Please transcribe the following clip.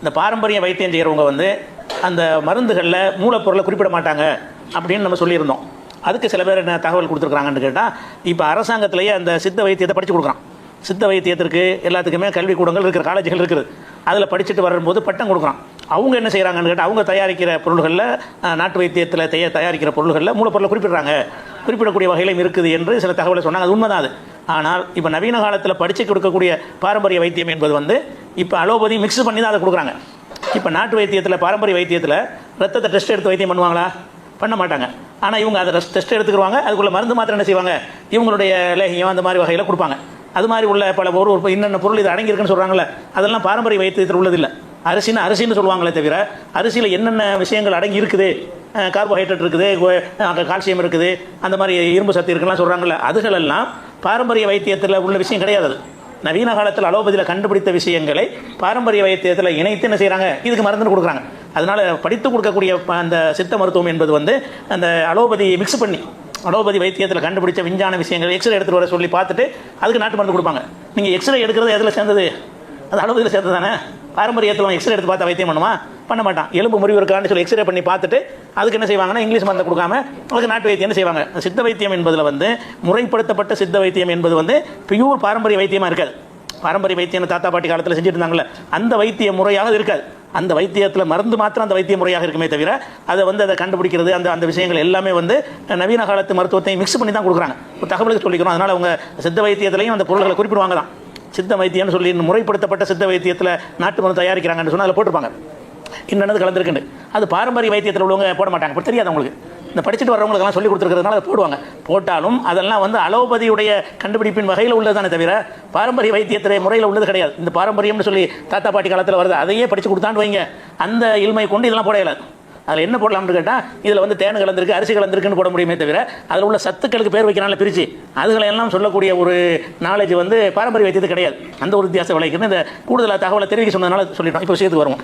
இந்த பாரம்பரிய வைத்தியம் செய்கிறவங்க வந்து அந்த மருந்துகளில் மூலப்பொருளை குறிப்பிட மாட்டாங்க அப்படின்னு நம்ம சொல்லியிருந்தோம். அதுக்கு சில பேர் என்ன தகவல் கொடுத்துருக்குறாங்கன்னு கேட்டால் இப்போ அரசாங்கத்திலேயே அந்த சித்த வைத்தியத்தை படித்து கொடுக்குறான். சித்த வைத்தியத்திற்கு எல்லாத்துக்குமே கல்விக்கூடங்கள் இருக்கிற காலேஜுகள் இருக்குது. அதில் படிச்சுட்டு வரும்போது பட்டம் கொடுக்குறான். அவங்க என்ன செய்கிறாங்கன்னு கேட்டால் அவங்க தயாரிக்கிற பொருள்களில் நாட்டு வைத்தியத்தில் தய தயாரிக்கிற பொருள்களில் மூலப்பொருளை குறிப்பிடுறாங்க. குறிப்பிடக்கூடிய வகையிலும் இருக்குது என்று சில தகவலை சொன்னாங்க. அது உண்மைதான் அது. ஆனால் இப்போ நவீன காலத்தில் படித்து கொடுக்கக்கூடிய பாரம்பரிய வைத்தியம் என்பது வந்து இப்போ அலோபதி மிக்ஸ் பண்ணி தான் அதை கொடுக்குறாங்க. இப்போ நாட்டு வைத்தியத்தில் பாரம்பரிய வைத்தியத்தில் ரத்தத்தை டெஸ்ட் எடுத்து வைத்தியம் பண்ணுவாங்களா? பண்ண மாட்டாங்க. ஆனால் இவங்க அதை டெஸ்ட் எடுத்துக்கிடுவாங்க அதுக்குள்ள மருந்து மாத்திரம் என்ன செய்வாங்க? இவங்களுடைய லேகியம் அந்த மாதிரி வகையில் கொடுப்பாங்க. அது மாதிரி உள்ள பல ஒரு ஒரு இன்னென்ன பொருள் இது அடங்கியிருக்குன்னு சொல்கிறாங்களே அதெல்லாம் பாரம்பரிய வைத்தியத்தில் உள்ளதில்லை. அரிசின்னு அரிசின்னு சொல்லுவாங்களே தவிர அரிசியில் என்னென்ன விஷயங்கள் அடங்கி இருக்குது கார்போஹைட்ரேட் இருக்குது கோ- கால்சியம் இருக்குது அந்த மாதிரி இரும்பு சத்து இருக்குலாம் சொல்கிறாங்கல்ல அதுகளெல்லாம் பாரம்பரிய வைத்தியத்தில் உள்ள விஷயம் கிடையாது அது. நவீன காலத்தில் அலோபதியில் கண்டுபிடித்த விஷயங்களை பாரம்பரிய வைத்தியத்தில் இணைத்து என்ன செய்கிறாங்க இதுக்கு மருந்து கொடுக்குறாங்க. அதனால் படித்து கொடுக்கக்கூடிய ப- அந்த சித்த மருத்துவம் என்பது வந்து அந்த அலோபதி மிக்ஸ் பண்ணி அலோபதி வைத்தியத்தில் கண்டுபிடிச்ச விஞ்ஞான விஷயங்கள் எக்ஸ்ரே எடுத்துகிட்டு வர சொல்லி பார்த்துட்டு அதுக்கு நாட்டு மருந்து கொடுப்பாங்க. நீங்கள் எக்ஸ்ரே எடுக்கிறது எதில் சேர்ந்தது? அது அலோபதியில் சேர்ந்தது தானே? பாரம்பரியத்தில் எக்ஸ்ரே எடுத்து பார்த்தா வைத்தியம் பண்ணுமா? பண்ண மாட்டான். எலும்பு முறிவு இருக்கான்னு சொல்லி எக்ஸ்ரே பண்ணி பார்த்துட்டு அதுக்கு என்ன செய்வாங்கன்னா இங்கிலீஷ் மருந்து கொடுக்காம அதுக்கு நாட்டு வைத்தியம் செய்வாங்க? சித்த வைத்தியம் என்பதில் வந்து முறைப்படுத்தப்பட்ட சித்த வைத்தியம் என்பது வந்து பியூர் பாரம்பரிய வைத்தியமாக இருக்காது. பாரம்பரிய வைத்தியம் தாத்தா பாட்டி காலத்தில் செஞ்சுட்டு இருந்தாங்களே அந்த வைத்திய முறையாக இருக்காது. அந்த வைத்தியத்தில் மருந்து மாத்திரம் அந்த வைத்திய முறையாக இருக்குமே தவிர அதை வந்து அதை கண்டுபிடிக்கிறது அந்த அந்த விஷயங்கள் எல்லாமே வந்து நவீன காலத்து மருத்துவத்தை மிக்ஸ் பண்ணி தான் கொடுக்குறாங்க. ஒரு தகவலுக்கு சொல்லிக்கிறோம். அதனால் அவங்க சித்த வைத்தியத்திலையும் அந்த பொருள்களை குறிப்பிடுவாங்க தான் சித்த வைத்தியம்னு சொல்லி முறைப்படுத்தப்பட்ட சித்த வைத்தியத்தில் நாட்டு மருந்து தயாரிக்கிறாங்கன்னு சொன்னால் அதில் போட்டிருப்பாங்க. இன்னது கலந்துருக்குண்டு அது பாரம்பரிய வைத்தியத்தில் உள்ளவங்க போட மாட்டாங்க. இப்போ தெரியாது அவங்களுக்கு. இந்த படிச்சுட்டு வரவங்களுக்கெல்லாம் சொல்லி கொடுத்துருக்கிறதுனால அதை போடுவாங்க. போட்டாலும் அதெல்லாம் வந்து அலோபதியுடைய கண்டுபிடிப்பின் வகையில் உள்ளதானே தவிர பாரம்பரிய வைத்தியத்திலே முறையில் உள்ளது கிடையாது. இந்த பாரம்பரியம்னு சொல்லி தாத்தா பாட்டி காலத்தில் வருது. அதையே படித்து கொடுத்தான்னு வைங்க. அந்த இல்மை கொண்டு இதெல்லாம் போட இயலாது அதில் என்ன போடலாம்னு கேட்டால் இதில் வந்து தேன் கலந்துருக்கு அரிசி கலந்துருக்குன்னு போட முடியுமே தவிர அதில் உள்ள சத்துக்களுக்கு பேர் வைக்கிறாங்கள பிரித்து அதுகளை எல்லாம் சொல்லக்கூடிய ஒரு நாலேஜ் வந்து பாரம்பரிய வைத்தியது கிடையாது. அந்த ஒரு வித்தியாசம் விளைக்குன்னு இந்த கூடுதலாக தகவலை தெரிவிக்க சொன்னதுனால சொல்லிட்டோம். இப்போ விஷயத்துக்கு வருவோம்.